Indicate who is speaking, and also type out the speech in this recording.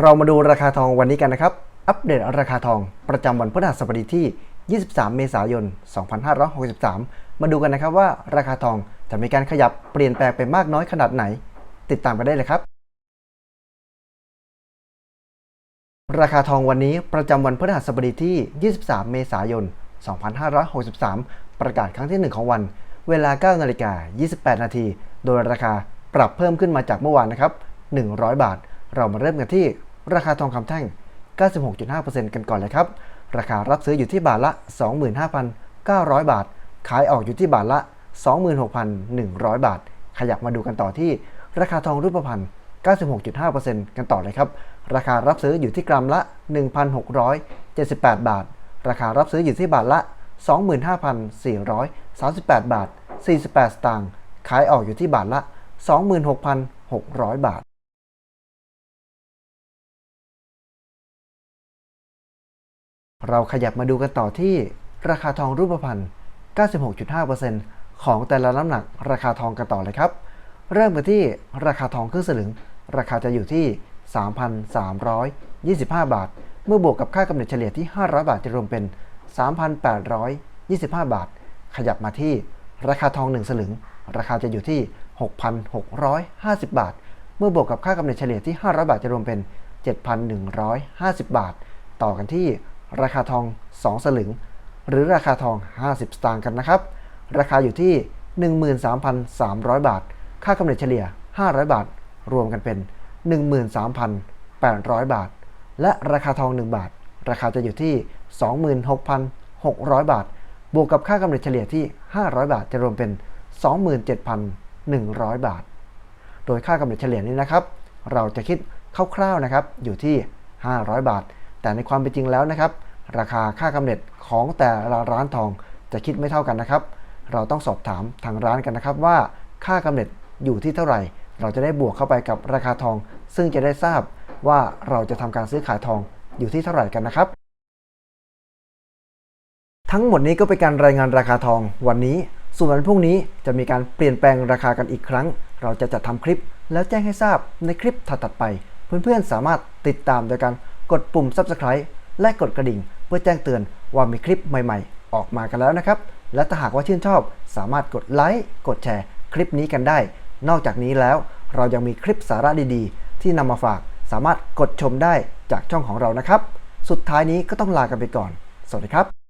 Speaker 1: เรามาดูราคาทองวันนี้กันนะครับ อัปเดตราคาทองประจำวันพฤหัสบดีที่ 23 เมษายน 2563 มาดูกันนะครับว่าราคาทองจะมีการขยับเปลี่ยนแปลงไปมากน้อยขนาดไหน ติดตามกันได้เลยครับ ราคาทองวันนี้ประจำวันพฤหัสบดีที่ 23 เมษายน 2563 ประกาศครั้งที่ 1 ของวัน เวลา 9 นาฬิกา 28 นาที โดยราคาปรับเพิ่มขึ้นมาจากเมื่อวานนะครับ 100 บาทเรามาเริ่มกันที่ ราคาทองคำแท่ง 96.5%กันก่อนเลยครับ ราคารับซื้ออยู่ที่บาทละ 25,900 บาท ขายออกอยู่ที่บาทละ 26,100 บาท ขยับมาดูกันต่อที่ ราคาทองรูปพรรณ 96.5%กันต่อเลยครับ ราคารับซื้ออยู่ที่กรัมละ 1,678 บาท ราคารับซื้ออยู่ที่บาทละ 25,438 บาท 48 สตางค์ ขายออกอยู่ที่บาทละ 26,600 บาท เราขยับมาดูกันต่อที่ราคาทองรูปพรรณ 96.5%ของแต่ละน้ำหนักราคาทองกันต่อเลยครับ เริ่มกันที่ราคาทองครึ่งสลึง ราคาจะอยู่ที่ 3,325 บาท เมื่อบวกกับค่ากำเนิดเฉลี่ยที่ 500 บาทจะรวมเป็น 3,825 บาท ขยับมาที่ราคาทอง 1 สลึง ราคาจะอยู่ที่ 6,650 บาท เมื่อบวกกับค่ากำเนิดเฉลี่ยที่ 500 บาทจะรวมเป็น 7,150 บาท ต่อกันที่ ราคาทอง 2 สลึง หรือราคาทอง 50 สตางค์กันนะครับ ราคาอยู่ที่ 13,300 บาท ค่ากำเนิดเฉลี่ย 500 บาท รวมกันเป็น 13,800 บาท และราคาทอง 1 บาท ราคาจะอยู่ที่ 26,600 บาท บวกกับค่ากำเนิดเฉลี่ยที่ 500 บาท จะรวมเป็น 27,100 บาท โดยค่ากำเนิดเฉลี่ยนี้นะครับ เราจะคิดคร่าวๆนะครับ อยู่ที่ 500 บาท แต่ในความเป็นจริงแล้วนะครับ ราคาค่ากำเนิดของแต่ละร้านทองจะคิดไม่เท่ากันนะครับ เราต้องสอบถามทางร้านกันนะครับว่าค่ากำเนิดอยู่ที่เท่าไหร่ เราจะได้บวกเข้าไปกับราคาทอง ซึ่งจะได้ทราบว่าเราจะทำการซื้อขายทองอยู่ที่เท่าไหร่กันนะครับ ทั้งหมดนี้ก็เป็นการรายงานราคาทองวันนี้ส่วนวันพรุ่งนี้จะมีการเปลี่ยนแปลงราคากันอีกครั้ง เราจะจัดทำคลิปแล้วแจ้งให้ทราบในคลิปถัดๆไป เพื่อนๆสามารถติดตามโดยการ กดปุ่ม subscribe และกดกระดิ่ง เพื่อแจ้งเตือนว่ามีคลิปใหม่ๆ ออกมากันแล้วนะครับ และถ้าหากว่าชื่นชอบ สามารถกดไลค์กดแชร์ คลิปนี้กันได้ นอกจากนี้แล้วเรายังมีคลิปสาระดีๆ ที่นำมาฝากสามารถกดชมได้จากช่องของเรานะครับ สุดท้ายนี้ก็ต้องลากันไปก่อน สวัสดีครับ